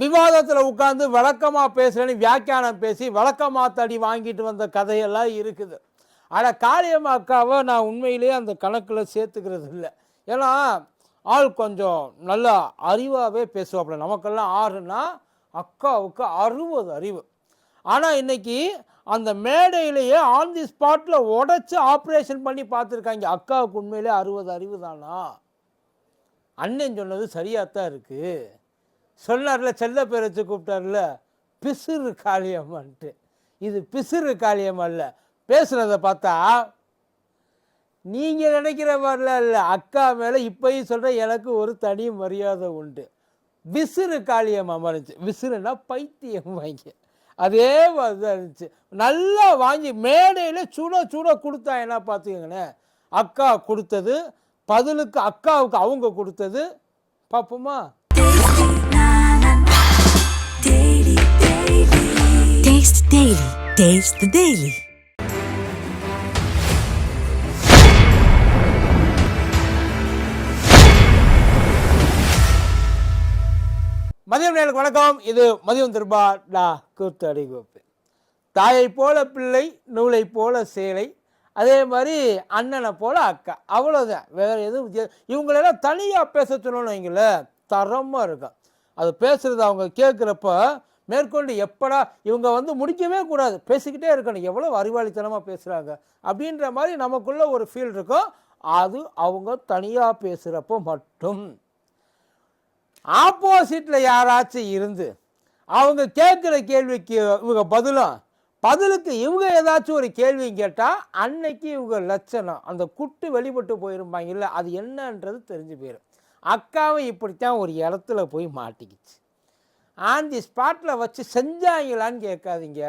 விவாதத்தில் உட்காந்து விளக்கமாக பேசுகிறேன்னு வியாக்கியானம் பேசி வழக்கமாக தடி வாங்கிட்டு வந்த கதையெல்லாம் இருக்குது. ஆனால் காளியம்மா அக்காவை நான் உண்மையிலேயே அந்த கணக்கில் சேர்த்துக்கிறது இல்லை. ஏன்னா ஆள் கொஞ்சம் நல்லா அறிவாகவே பேசுவாப்புல. நமக்கெல்லாம் ஆறுனா அக்காவுக்கு அறுபது அறிவு. ஆனால் இன்னைக்கு அந்த மேடையிலேயே ஆன் தி ஸ்பாட்டில் உடச்சி ஆப்ரேஷன் பண்ணி பார்த்துருக்காங்க. அக்காவுக்கு உண்மையிலே அறுபது அறிவு தானா? அண்ணன் சொன்னது சரியாக தான் இருக்குது சொன்னார்ல செல்ல பேரச்சு கூப்பிட்டார்ல பிசுறு காளியம்மான்ட்டு. இது பிசுறு காளியம்மா இல்லை பேசுனதை பார்த்தா நீங்கள் நினைக்கிற மாதிரிலாம் இல்லை. அக்கா மேலே இப்பயும் சொல்கிறேன் எனக்கு ஒரு தனி மரியாதை உண்டு. விசிறு காளியம்மா இருந்துச்சு விசிறுனா பைத்தியம் வாங்கி. அதே மாதிரி தான் இருந்துச்சு. நல்லா வாங்கி மேடையில் சுட சுட கொடுத்தா என்ன பார்த்துக்கங்கண்ணே அக்கா கொடுத்தது பதிலுக்கு அக்காவுக்கு அவங்க கொடுத்தது பார்ப்போமா Taste the Daily. Taste the Daily. மதியம் நேருக்கு வணக்கம். இது மதியம் திருபா டா கூத்து அடிகோப்பு. தாயை போல பிள்ளை நூலை போல சேலை அதே மாதிரி அண்ணனை போல அக்கா. அவ்வளோதான் வேறு எதுவும் வித்தியாசம் இவங்களெல்லாம் தனியாக பேச சொல்லணும்னு வைங்களேன் தரமாக இருக்கும். அது பேசுகிறது அவங்க கேட்குறப்ப மேற்கொண்டு எப்படா இவங்க வந்து முடிக்கவே கூடாது. பேசிக்கிட்டே இருக்கணும். எவ்வளோ அறிவாளித்தனமாக பேசுகிறாங்க அப்படின்ற மாதிரி நமக்குள்ளே ஒரு ஃபீல் இருக்கும். அது அவங்க தனியாக பேசுகிறப்போ மட்டும். ஆப்போசிட்டில் யாராச்சும் இருந்து அவங்க கேட்குற கேள்விக்கு இவங்க பதிலும் பதிலுக்கு இவங்க ஏதாச்சும் ஒரு கேள்வி கேட்டால் அன்னைக்கு இவங்க லட்சணம். அந்த குட்டு வெளிப்பட்டு போயிருப்பாங்க. இல்லை அது என்னன்றது தெரிஞ்சு போயிடும் அக்காவும் இப்படித்தான் ஒரு இடத்துல போய் மாட்டிக்கிச்சு. ஆன் தி ஸ்பாட்டில் வச்சு செஞ்சாங்களான்னு கேட்காதீங்க.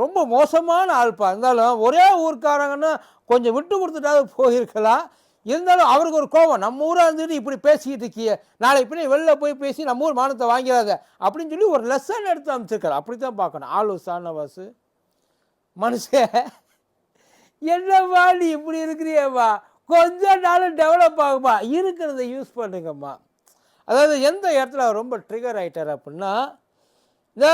ரொம்ப மோசமான ஆள்பா இருந்தாலும் ஒரே ஊர்க்காரங்கன்னா கொஞ்சம் விட்டு கொடுத்துட்டாவது போயிருக்கலாம். இருந்தாலும் அவருக்கு ஒரு கோவம் நம்ம ஊராக இருந்துட்டு இப்படி பேசிக்கிட்டு இருக்கிய. நாளை இப்படி வெளில போய் பேசி நம்ம ஊர் மானத்தை வாங்கிடாத. அப்படின்னு சொல்லி ஒரு லெசன் எடுத்து அமைச்சிருக்காரு அப்படி தான் பார்க்கணும். ஆளு சானவாசு. மனுஷன் என்னவா நீ இப்படி இருக்கிறியம்மா? கொஞ்ச நாளும் டெவலப் ஆகுமா? இருக்கிறத யூஸ் பண்ணுங்கம்மா. அதாவது எந்த இடத்துல அவர் ரொம்ப ட்ரிகர் ஆகிட்டார் அப்படின்னா இந்த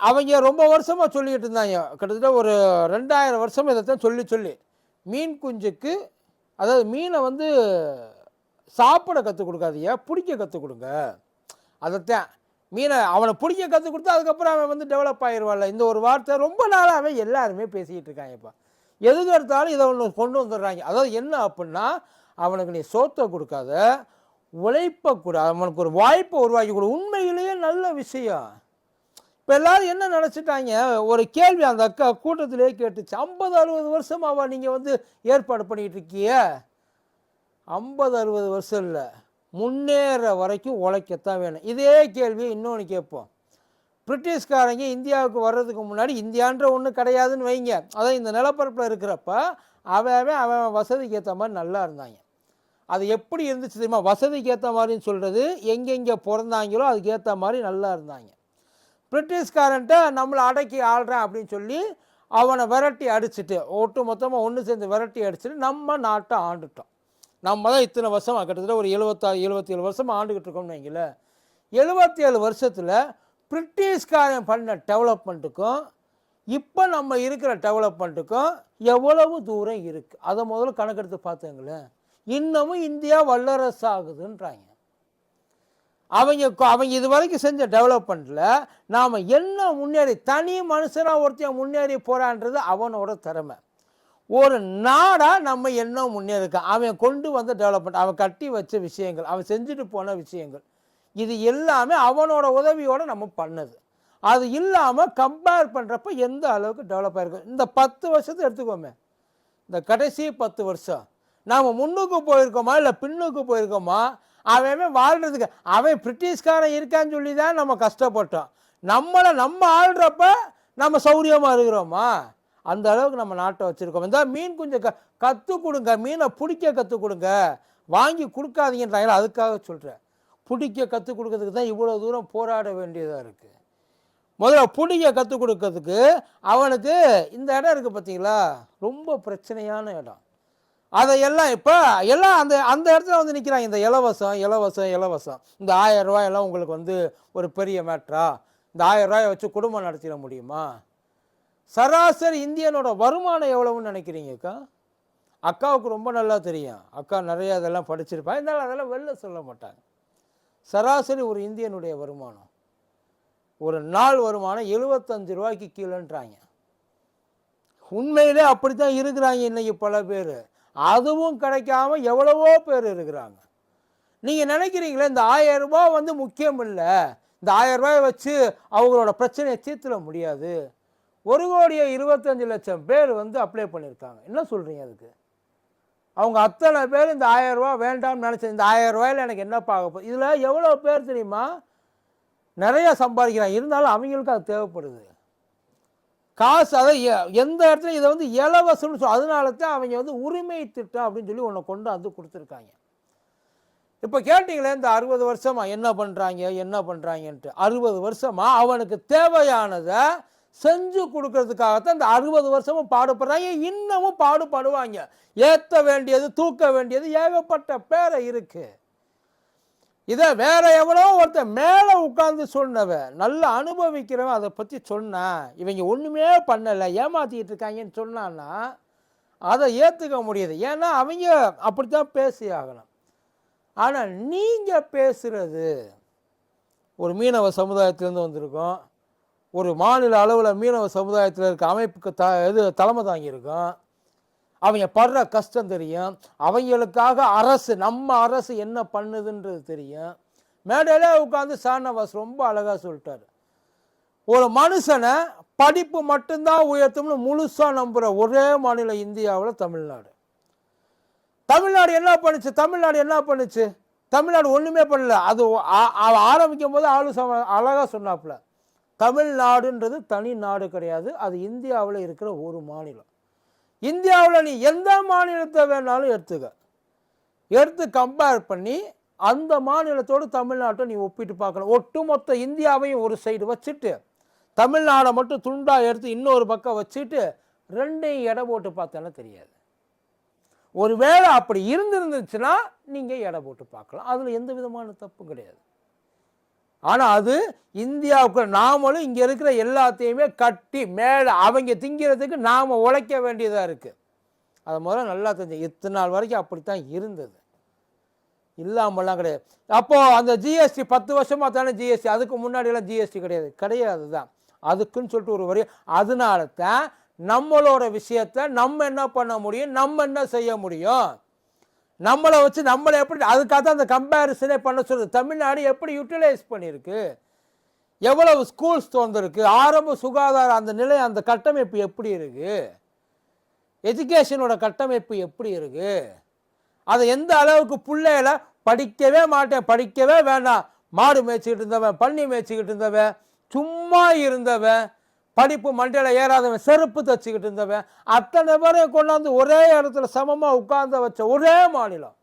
அவங்க ரொம்ப வருஷமாக சொல்லிக்கிட்டு இருந்தாங்க. கிட்டத்தட்ட ஒரு ரெண்டாயிரம் வருஷம் இதைத்தான் சொல்லி சொல்லி. மீன் குஞ்சுக்கு அதாவது மீனை வந்து சாப்பிட கற்றுக் கொடுக்காதீங்க பிடிக்க கற்றுக் கொடுங்க. அதைத்தான். மீனை அவனை பிடிக்க கற்றுக் கொடுத்தா அதுக்கப்புறம் அவன் வந்து டெவலப் ஆயிடுவான்ல இந்த ஒரு வார்த்தை ரொம்ப நாளாகவே எல்லாருமே பேசிக்கிட்டு இருக்காங்கப்பா எதுக்கு எடுத்தாலும் இதை ஒன்று கொண்டு வந்துடுறாங்க. அதாவது என்ன அப்படின்னா அவனுக்கு நீ சோத்தை கொடுக்காத உழைப்பை கூட அவனுக்கு ஒரு வாய்ப்பை உருவாக்கி கொடு. உண்மையிலேயே நல்ல விஷயம். இப்போ எல்லாரும் என்ன நினச்சிட்டாங்க? ஒரு கேள்வி அந்த அக்கா கூட்டத்திலே கேட்டுச்சு. ஐம்பது அறுபது வருஷமாவா நீங்கள் வந்து ஏற்பாடு பண்ணிகிட்டு இருக்கிய ஐம்பது அறுபது வருஷம் இல்லை. முன்னேற வரைக்கும் உழைக்கத்தான் வேணும். இதே கேள்வியை இன்னொன்று கேட்போம். பிரிட்டிஷ்காரங்க இந்தியாவுக்கு வர்றதுக்கு முன்னாடி இந்தியான்ற ஒன்று கிடையாதுன்னு வைங்க. அதான் இந்த நிலப்பரப்பில் இருக்கிறப்ப அவன் அவன் வசதிக்கு ஏற்ற மாதிரி நல்லா இருந்தாங்க. அது எப்படி இருந்துச்சு தெரியுமா? வசதிக்கு ஏற்ற மாதிரின்னு சொல்கிறது எங்கெங்கே பிறந்தாங்களோ அதுக்கு ஏற்ற மாதிரி நல்லா இருந்தாங்க. பிரிட்டிஷ்காரன்ட்ட நம்மளை அடக்கி ஆள்றேன் அப்படின்னு சொல்லி அவனை விரட்டி அடிச்சுட்டு ஒட்டு மொத்தமாக ஒன்று சேர்ந்து விரட்டி அடிச்சுட்டு நம்ம நாட்டை ஆண்டுட்டோம். நம்ம தான் இத்தனை வருஷம் கிட்டத்தட்ட ஒரு எழுபத்தா எழுபத்தேழு வருஷம் ஆண்டுக்கிட்டு இருக்கோம்னு வைங்களேன் எழுபத்தி ஏழு வருஷத்தில் பிரிட்டிஷ்காரன் பண்ண டெவலப்மெண்ட்டுக்கும் இப்போ நம்ம இருக்கிற டெவலப்மெண்ட்டுக்கும் எவ்வளவு தூரம் இருக்குது அதை முதல்ல கணக்கெடுத்து பார்த்துங்களேன். இன்னமும் இந்தியா வல்லரசு ஆகுதுன்றாங்க அவங்க அவங்க இது வரைக்கும் செஞ்ச டெவலப்மெண்ட்டில் நாம் என்ன முன்னேறி தனி மனுஷனாக ஒருத்தன் முன்னேறி போகிறான்றது அவனோட திறமை. ஒரு நாடாக நம்ம என்ன முன்னேறிருக்கான் அவன் கொண்டு வந்த டெவலப்மெண்ட் அவன் கட்டி வச்ச விஷயங்கள் அவன் செஞ்சுட்டு போன விஷயங்கள் இது எல்லாமே அவனோட உதவியோடு நம்ம பண்ணது. அது இல்லாமல் கம்பேர் பண்ணுறப்ப எந்த அளவுக்கு டெவலப் ஆகிருக்கு இந்த பத்து வருஷத்தை எடுத்துக்கோமே. இந்த கடைசி பத்து வருஷம். நாம் முன்னுக்கு போயிருக்கோமா இல்லை பின்னுக்கு போயிருக்கோமா? அவன் வாழ்கிறதுக்கு அவன் பிரிட்டிஷ்காரன் இருக்கான்னு சொல்லி தான் நம்ம கஷ்டப்பட்டோம். நம்மளை நம்ம ஆள்றப்ப நம்ம சௌரியமாக இருக்கிறோமா? அந்த அளவுக்கு நம்ம நாட்டை வச்சுருக்கோம். இந்த மீன் கொஞ்சம் க கற்றுக் கொடுங்க. மீனை பிடிக்க கற்றுக் கொடுங்க. வாங்கி கொடுக்காதீங்கன்றாங்களா அதுக்காக சொல்கிறேன் பிடிக்க கற்றுக் கொடுக்கறதுக்கு தான் இவ்வளோ தூரம் போராட வேண்டியதாக இருக்குது முதல்ல பிடிக்க கற்றுக் கொடுக்கறதுக்கு அவனுக்கு இந்த இடம் இருக்குது பார்த்தீங்களா ரொம்ப பிரச்சனையான இடம். அதையெல்லாம் இப்போ எல்லாம் அந்த அந்த இடத்துல வந்து நிற்கிறாங்க இந்த இலவசம் இலவசம் இலவசம். இந்த ஆயிரம் ரூபாய் எல்லாம் உங்களுக்கு வந்து ஒரு பெரிய மேட்ரா இந்த ஆயிரம் ரூபாயை வச்சு குடும்பம் நடத்திட முடியுமா? சராசரி இந்தியனோட வருமானம் எவ்வளவுன்னு நினைக்கிறீங்கக்கா அக்காவுக்கு ரொம்ப நல்லா தெரியும். அக்கா நிறைய அதெல்லாம் படிச்சிருப்பா. இருந்தாலும் அதெல்லாம் வெளில சொல்ல மாட்டாங்க. சராசரி ஒரு இந்தியனுடைய வருமானம். ஒரு நாள் வருமானம் எழுபத்தஞ்சு ரூபாய்க்கு கீழேன்றாங்க. உண்மையிலே அப்படி தான் இருக்கிறாங்க இன்னைக்கு பல பேர். அதுவும் கிடைக்காம எவ்வளவோ பேர் இருக்கிறாங்க. நீங்கள் நினைக்கிறீங்களே இந்த ஆயிரம் ரூபாய் வந்து முக்கியம் இல்லை. இந்த ஆயிரம் ரூபாயை வச்சு அவங்களோட பிரச்சனையை தீர்த்துட முடியாது. ஒரு கோடியே இருபத்தஞ்சு லட்சம் பேர் வந்து அப்ளை பண்ணியிருக்காங்க. என்ன சொல்கிறீங்க அதுக்கு? அவங்க அத்தனை பேர் இந்த ஆயிரம் வேண்டாம்னு நினச்சேன் இந்த ஆயிரம் ரூபாயில் எனக்கு என்ன பார்க்க போகுது? இதில் எவ்வளோ பேர் தெரியுமா? நிறையா சம்பாதிக்கிறாங்க. இருந்தாலும் அவங்களுக்கு அது தேவைப்படுது. காசு அதை எ- எந்த இடத்துல இதை வந்து இலவசம்னு சொல் அதனால தான் அவங்க வந்து உரிமை திட்டம் அப்படின்னு சொல்லி ஒன்று கொண்டு வந்து கொடுத்துருக்காங்க. இப்போ கேட்டிங்களே இந்த அறுபது வருஷமா என்ன பண்ணுறாங்க என்ன பண்ணுறாங்கன்ட்டு அறுபது வருஷமாக அவனுக்கு தேவையானதை செஞ்சு கொடுக்கறதுக்காகத்தான் இந்த அறுபது வருஷமும் பாடுபடுறாங்க இன்னமும் பாடுபடுவாங்க. ஏற்ற வேண்டியது தூக்க வேண்டியது ஏகப்பட்ட பேரை இருக்குது இதை வேற எவனோ ஒருத்தன் மேலே உட்காந்து சொன்னவன் நல்லா அனுபவிக்கிறவன் அதை பற்றி சொன்னான் இவங்க ஒன்றுமே பண்ணலை ஏமாற்றிக்கிட்டு இருக்காங்கன்னு சொன்னான்னா அதை ஏற்றுக்க முடியுது. ஏன்னா அவங்க அப்படித்தான் பேசி ஆகணும். ஆனால் நீங்கள் பேசுகிறது ஒரு மீனவ சமுதாயத்திலேருந்து வந்திருக்கோம். ஒரு மாநில அளவில் மீனவ சமுதாயத்தில் இருக்க அமைப்புக்கு த இது தலைமை தாங்கியிருக்கோம். அவங்க படுற கஷ்டம் தெரியும். அவங்களுக்காக அரசு நம்ம அரசு என்ன பண்ணுதுன்றது தெரியும். மேடையிலே உட்காந்து சானவாஸ் ரொம்ப அழகாக சொல்லிட்டார். ஒரு மனுஷனை படிப்பு மட்டும்தான் உயர்த்தும்னு முழுசாக நம்புகிற ஒரே மாநிலம் இந்தியாவில் தமிழ்நாடு. தமிழ்நாடு என்ன பண்ணுச்சு? தமிழ்நாடு என்ன பண்ணுச்சு? தமிழ்நாடு ஒன்றுமே பண்ணல. அது ஆரம்பிக்கும் போது ஆளு சம அழகாக சொன்னாப்புல. தமிழ்நாடுன்றது தனி நாடு கிடையாது. அது இந்தியாவில் இருக்கிற ஒரு மாநிலம். இந்தியாவில் நீ எந்த மாநிலத்தை வேணாலும் எடுத்துக்க. எடுத்து கம்பேர் பண்ணி அந்த மாநிலத்தோடு தமிழ்நாட்டை நீ ஒப்பிட்டு பார்க்கணும் ஒட்டுமொத்த இந்தியாவையும் ஒரு சைடு வச்சுட்டு தமிழ்நாடை மட்டும் துண்டாக எடுத்து இன்னொரு பக்கம் வச்சுட்டு ரெண்டையும் எடை போட்டு பார்த்தோன்னா தெரியாது. ஒருவேளை அப்படி இருந்திருந்துச்சுன்னா நீங்கள் எடை போட்டு பார்க்கலாம். அதில் எந்த விதமான தப்பும் கிடையாது. ஆனால் அது இந்தியாவுக்கு நாமளும் இங்கே இருக்கிற எல்லாத்தையுமே கட்டி மேலே அவங்க திங்கிறதுக்கு நாம் உழைக்க வேண்டியதாக இருக்குது அதை முதல்ல நல்லா தெரிஞ்சு இத்தனை நாள் வரைக்கும் அப்படித்தான் இருந்தது. இல்லாமலாம் கிடையாது. அப்போது அந்த ஜிஎஸ்டி பத்து வருஷமாக தானே ஜிஎஸ்டி அதுக்கு முன்னாடியெல்லாம் ஜிஎஸ்டி கிடையாது. கிடையாது தான். அதுக்குன்னு சொல்லிட்டு ஒரு வரி அதனால தான் நம்மளோட விஷயத்த நம்ம என்ன பண்ண முடியும் நம்ம என்ன செய்ய முடியும்? நம்மளை வச்சு நம்மளை எப்படி அதுக்காக தான் அந்த கம்பேரிசனே பண்ண சொல்லுது தமிழ்நாடு எப்படி யூட்டிலைஸ் பண்ணியிருக்கு எவ்வளவு ஸ்கூல்ஸ் திறந்துருக்கு? ஆரம்ப சுகாதார அந்த நிலை அந்த கட்டமைப்பு எப்படி இருக்குது எஜுகேஷனோட கட்டமைப்பு எப்படி இருக்குது அதை எந்த அளவுக்கு பிள்ளையில படிக்கவே மாட்டேன் படிக்கவே வேண்டாம் மாடு மேய்ச்சிக்கிட்டு இருந்தவன் பன்னி மேய்ச்சிக்கிட்டு இருந்தவன் சும்மா இருந்தவன் படிப்பு மண்டையில் ஏறாதவன் செருப்பு தச்சுக்கிட்டு இருந்தவன் அத்தனை பேரையும் கொண்டாந்து ஒரே இடத்துல சமமாக உட்கார்ந்த வச்ச ஒரே மாநிலம்.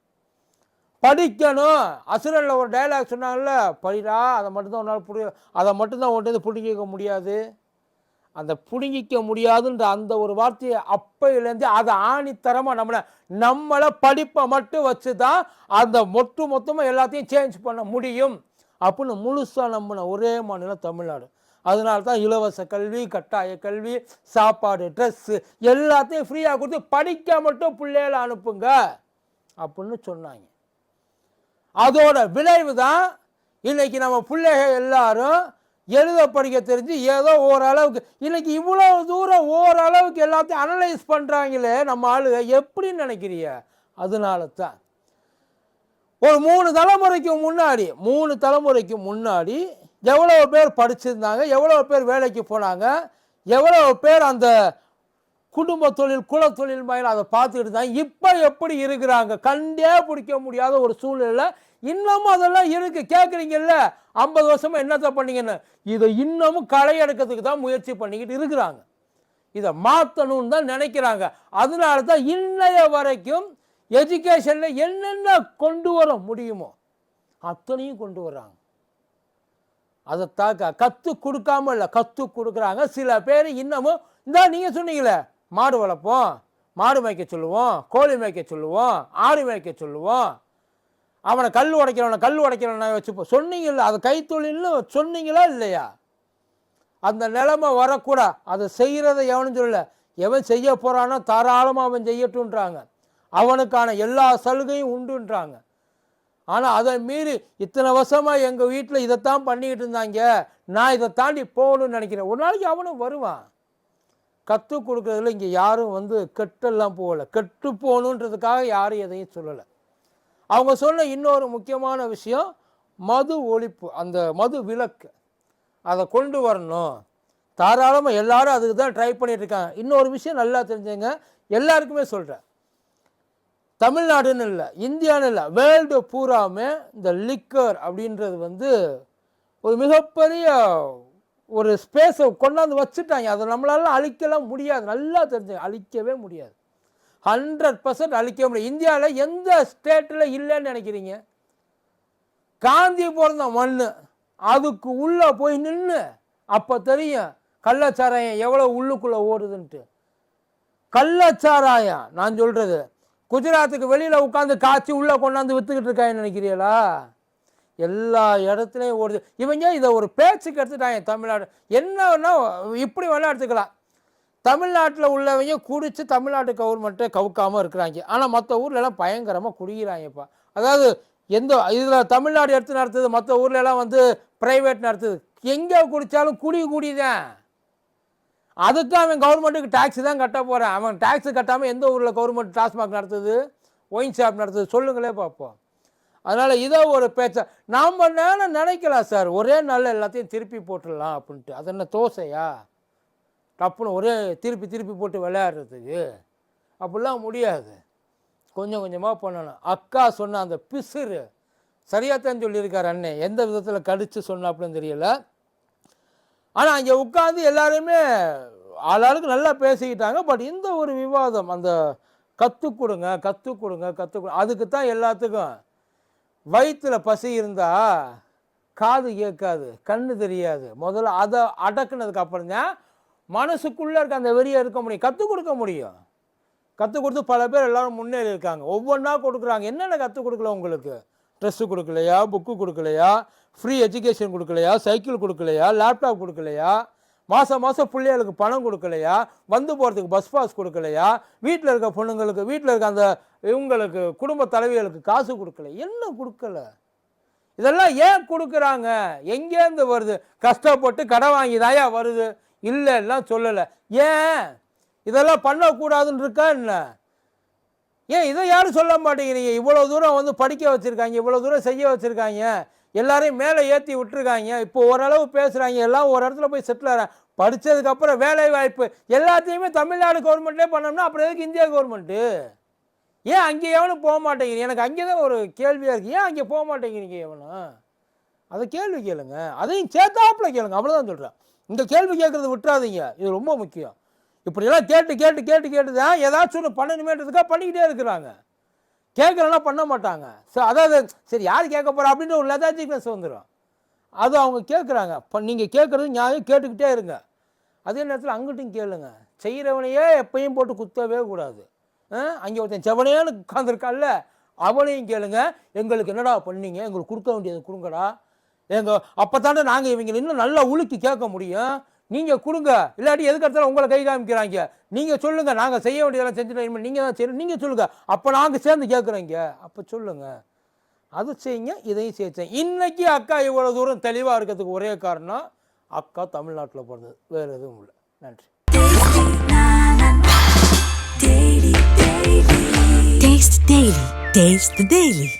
படிக்கணும். அசுரனில் ஒரு டைலாக் சொன்னாங்கல்ல படிடா அதை மட்டும்தான் உன்னால் புரிய அதை மட்டும்தான் ஒன்று பிடுங்கிக்க முடியாது. அந்த பிடுங்கிக்க முடியாதுன்ற அந்த ஒரு வார்த்தையை அப்பையிலேருந்து அதை ஆணித்தரமாக நம்மளை நம்மளை படிப்பை மட்டும் வச்சு தான் அந்த மொட்டு மொத்தமாக எல்லாத்தையும் சேஞ்ச் பண்ண முடியும். அப்படின்னு முழுசாக நம்பின ஒரே மாநிலம் தமிழ்நாடு. அதனால தான் இலவச கல்வி கட்டாய கல்வி சாப்பாடு ட்ரெஸ்ஸு எல்லாத்தையும் ஃப்ரீயாக கொடுத்து படிக்க மட்டும் பிள்ளைகளை அனுப்புங்க அப்படின்னு சொன்னாங்க. அதோட விளைவு தான் இன்றைக்கி நம்ம பிள்ளைகள் எல்லாரும் எழுத படிக்க தெரிஞ்சு ஏதோ ஓரளவுக்கு இன்றைக்கி இவ்வளோ தூரம் ஓரளவுக்கு எல்லாத்தையும் அனலைஸ் பண்ணுறாங்களே நம்ம ஆளுங்க எப்படின்னு நினைக்கிறீங்க? அதனால தான் ஒரு மூணு தலைமுறைக்கு முன்னாடி மூணு தலைமுறைக்கு முன்னாடி எவ்வளோ பேர் படிச்சிருந்தாங்க எவ்வளோ பேர் வேலைக்கு போனாங்க எவ்வளோ பேர் அந்த குடும்ப தொழில் குலத்தொழில் மாதிரி அதை பார்த்துக்கிட்டு இருந்தாங்க. இப்போ எப்படி இருக்கிறாங்க? கண்டே பிடிக்க முடியாத ஒரு சூழ்நிலை இன்னமும் அதெல்லாம் இருக்குது கேட்குறீங்கல்ல ஐம்பது வருஷமாக என்னத்தை பண்ணீங்கன்னு? இதை இன்னமும் களை எடுக்கிறதுக்கு தான் முயற்சி பண்ணிக்கிட்டு இருக்கிறாங்க. இதை மாற்றணும்னு தான் நினைக்கிறாங்க. அதனால தான் இன்னைய வரைக்கும் எஜுகேஷனில் என்னென்ன கொண்டு வர முடியுமோ அத்தனையும் கொண்டு வர்றாங்க. அதை தாக்க கற்று கொடுக்காம இல்லை கற்று கொடுக்குறாங்க. சில பேர் இன்னமும் இந்த நீங்கள் சொன்னீங்களே மாடு வளர்ப்போம் மாடு மேய்க்க சொல்லுவோம் கோழி மேய்க்க சொல்லுவோம் ஆடு மேய்க்க சொல்லுவோம். அவனை கல் உடைக்கிறவனை கல் உடைக்கிறவனை வச்சுப்போம் சொன்னீங்கல்ல அது கைத்தொழில்னு சொன்னீங்களா இல்லையா? அந்த நிலைமை வரக்கூடா. அதை செய்கிறத எவனும் சொல்லல. எவன் செய்ய போகிறானோ தாராளமாக அவன் செய்யட்டுன்றாங்க அவனுக்கான எல்லா சலுகையும் உண்டுன்றாங்க. ஆனால் அதை மீறி இத்தனை வருஷமாக எங்கள் வீட்டில் இதைத்தான் பண்ணிக்கிட்டு இருந்தாங்க. நான் இதை தாண்டி போகணும்னு நினைக்கிறேன். ஒரு நாளைக்கு அவனும் வருவான். கற்றுக் கொடுக்குறதுல இங்கே யாரும் வந்து கெட்டெல்லாம் போகலை. கெட்டு போகணுன்றதுக்காக யாரும் எதையும் சொல்லலை. அவங்க சொன்ன இன்னொரு முக்கியமான விஷயம் மது ஒழிப்பு அந்த மது விலக்கு. அதை கொண்டு வரணும். தாராளமாக எல்லாரும் அதுக்கு தான் ட்ரை பண்ணிகிட்ருக்காங்க இன்னொரு விஷயம் நல்லா தெரிஞ்சுங்க எல்லாருக்குமே சொல்கிறேன் தமிழ்நாடுன்னு இல்லை இந்தியான்னு இல்லை வேர்ல்டு பூராமே இந்த லிக்கர் அப்படின்றது வந்து ஒரு மிகப்பெரிய ஒரு ஸ்பேஸை கொண்டாந்து வச்சுட்டாங்க. அதை நம்மளால அழிக்கலாம் முடியாது. நல்லா தெரிஞ்சு அழிக்கவே முடியாது. ஹண்ட்ரட் பர்சன்ட் அழிக்க முடியாது. இந்தியாவில் எந்த ஸ்டேட்டில் இல்லைன்னு நினைக்கிறீங்க? காந்தி பிறந்த மண் அதுக்கு உள்ளே போய் நின்று அப்போ தெரியும் கள்ளச்சாராயம் எவ்வளோ உள்ளுக்குள்ளே ஓடுதுன்ட்டு. கள்ளச்சாராயம் நான் சொல்கிறது குஜராத்துக்கு வெளியில் உட்காந்து காய்ச்சி உள்ளே கொண்டாந்து விற்றுக்கிட்டு இருக்கான்னு நினைக்கிறீங்களா? எல்லா இடத்துலையும் ஓடுது. இவங்க இதை ஒரு பேச்சுக்கு எடுத்துட்டாங்க தமிழ்நாடு. என்னன்னா இப்படி வேணால் எடுத்துக்கலாம். தமிழ்நாட்டில் உள்ளவங்க குடித்து தமிழ்நாட்டு கவர்மெண்ட்டை கவுக்காமல் இருக்கிறாங்க. ஆனால் மற்ற ஊர்லலாம் பயங்கரமாக குடிக்கிறாங்கப்பா. அதாவது எந்த இதில் தமிழ்நாடு எடுத்து நடத்துது மற்ற ஊர்லலாம் வந்து ப்ரைவேட் நடத்துது. எங்கே குடித்தாலும் குடி குடிதான். அதுக்கு அவன் கவர்மெண்ட்டுக்கு டேக்ஸ் தான் கட்ட போகிறான் அவன் டேக்ஸ் கட்டாமல் எந்த ஊரில் கவர்மெண்ட் டாஸ்மாக் நடத்துது? ஒயின் ஷாப் நடத்துது? சொல்லுங்களே பார்ப்போம் அதனால் இதோ ஒரு பேச்ச நாம் நேரம் நினைக்கலாம் சார்? ஒரே நாளில் எல்லாத்தையும் திருப்பி போட்டுடலாம் அப்படின்ட்டு. அது என்ன தோசையா? டப்புன்னு ஒரே திருப்பி திருப்பி போட்டு விளையாடுறதுக்கு. அப்படிலாம் முடியாது. கொஞ்சம் கொஞ்சமாக பண்ணணும். அக்கா சொன்ன அந்த பிசுறு சரியாகத்தான் சொல்லியிருக்கார் அண்ணன் எந்த விதத்தில் கடித்து சொன்னாப்புலன்னு தெரியல. ஆனால் அங்கே உட்காந்து எல்லாருமே ஆளாளுக்கு நல்லா பேசிக்கிட்டாங்க. பட் இந்த ஒரு விவாதம் அந்த கற்றுக் கொடுங்க கற்றுக் கொடுங்க கற்றுக் கொடு அதுக்கு தான் எல்லாத்துக்கும் வயிற்றில் பசி இருந்தால் காது கேட்காது கண்ணு தெரியாது. முதல்ல அதை அடக்குனதுக்கு அப்புறம் தான் மனசுக்குள்ளே இருக்க அந்த வெறியை இருக்க முடியும். கற்றுக் கொடுக்க முடியும். கற்றுக் கொடுத்து பல பேர் எல்லோரும் முன்னேறி இருக்காங்க. ஒவ்வொன்றா கொடுக்குறாங்க. என்னென்ன கற்றுக் கொடுக்கல உங்களுக்கு? ட்ரெஸ்ஸு கொடுக்கலையா புக்கு கொடுக்கலையா ஃப்ரீ எஜுகேஷன் கொடுக்கலையா சைக்கிள் கொடுக்கலையா லேப்டாப் கொடுக்கலையா மாதம் மாதம் பிள்ளைகளுக்கு பணம் கொடுக்கலையா வந்து போகிறதுக்கு பஸ் பாஸ் கொடுக்கலையா வீட்டில் இருக்க பொண்ணுங்களுக்கு வீட்டில் இருக்க அந்த இவங்களுக்கு குடும்ப தலைவிகளுக்கு காசு கொடுக்கல என்ன கொடுக்கல? இதெல்லாம் ஏன் கொடுக்குறாங்க? எங்கேருந்து வருது? கஷ்டப்பட்டு கடை வாங்கி தாயா வருது? இல்லை எல்லாம் சொல்லலை. ஏன்? இதெல்லாம் பண்ணக்கூடாதுன்னு இருக்கா என்ன? ஏன் இதை யாரும் சொல்ல மாட்டேங்கிறீங்க? இவ்வளோ தூரம் வந்து படிக்க வச்சுருக்காங்க இவ்வளோ தூரம் செய்ய வச்சுருக்காங்க. எல்லாரையும் மேலே ஏற்றி விட்டுருக்காங்க. இப்போ ஓரளவு பேசுகிறாங்க எல்லாம் ஒரு இடத்துல போய் செட்டில் ஆகிறாங்க. படித்ததுக்கப்புறம் வேலை வாய்ப்பு எல்லாத்தையுமே தமிழ்நாடு கவர்மெண்ட்லேயே பண்ணோம்னா அப்புறம் எதுக்கு இந்தியா கவர்மெண்ட்டு ஏன் அங்கே எவனும் போக மாட்டேங்கிறீங்க? எனக்கு அங்கே தான் ஒரு கேள்வியாக இருக்குது ஏன் அங்கே போக மாட்டேங்கிறீங்க எவனும்? அதை கேள்வி கேளுங்க. அதையும் சேர்த்தாப்புல கேளுங்க. அவ்வளோதான் சொல்கிறேன் இந்த கேள்வி கேட்குறது விட்டுறாதீங்க. இது ரொம்ப முக்கியம். இப்படியெல்லாம் கேட்டு கேட்டு கேட்டு கேட்டு தான் ஏதாச்சும் ஒன்று பண்ணணுமேன்றதுக்காக பண்ணிக்கிட்டே இருக்கிறாங்க. கேட்கலன்னா பண்ண மாட்டாங்க. ஸோ அதாவது சரி யார் கேட்க போகிறா அப்படின்னு ஒரு லெதாஜிக்னஸ் வந்துடும் அது அவங்க கேட்குறாங்க. இப்போ நீங்கள் கேட்குறது நியாயம் கேட்டுக்கிட்டே இருங்க. அதே நேரத்தில் அங்கிட்டும் கேளுங்க. செய்கிறவனையே எப்பயும் போட்டு குத்தவே கூடாது. அங்கே ஒருத்தன் செவனேன்னு உட்காந்துருக்கால அவனையும் கேளுங்க. எங்களுக்கு என்னடா பண்ணீங்க? எங்களுக்கு கொடுக்க வேண்டியது கொடுங்கடா. எங்கள் அப்போ தானே நாங்கள் இவங்க இன்னும் நல்லா உலுக்கி கேட்க முடியும். நீங்கள் கொடுங்க. இல்லாட்டி எதுக்கு இடத்துல உங்களை கை காமிக்கிறாங்க. நீங்கள் சொல்லுங்கள் நாங்கள் செய்ய வேண்டியதெல்லாம் செஞ்சுட்டு நீங்கள் தான் செய்யணும். நீங்கள் சொல்லுங்கள் அப்போ நாங்கள் சேர்ந்து கேட்குறோங்க. அப்போ சொல்லுங்கள் அது செய்யுங்க இதையும் சேர்த்தேன் இன்றைக்கி அக்கா இவ்வளோ தூரம் தெளிவாக இருக்கிறதுக்கு ஒரே காரணம் அக்கா தமிழ்நாட்டில் பிறந்தது. வேறு எதுவும் இல்லை. நன்றி. Taste the Daily. Taste the Daily.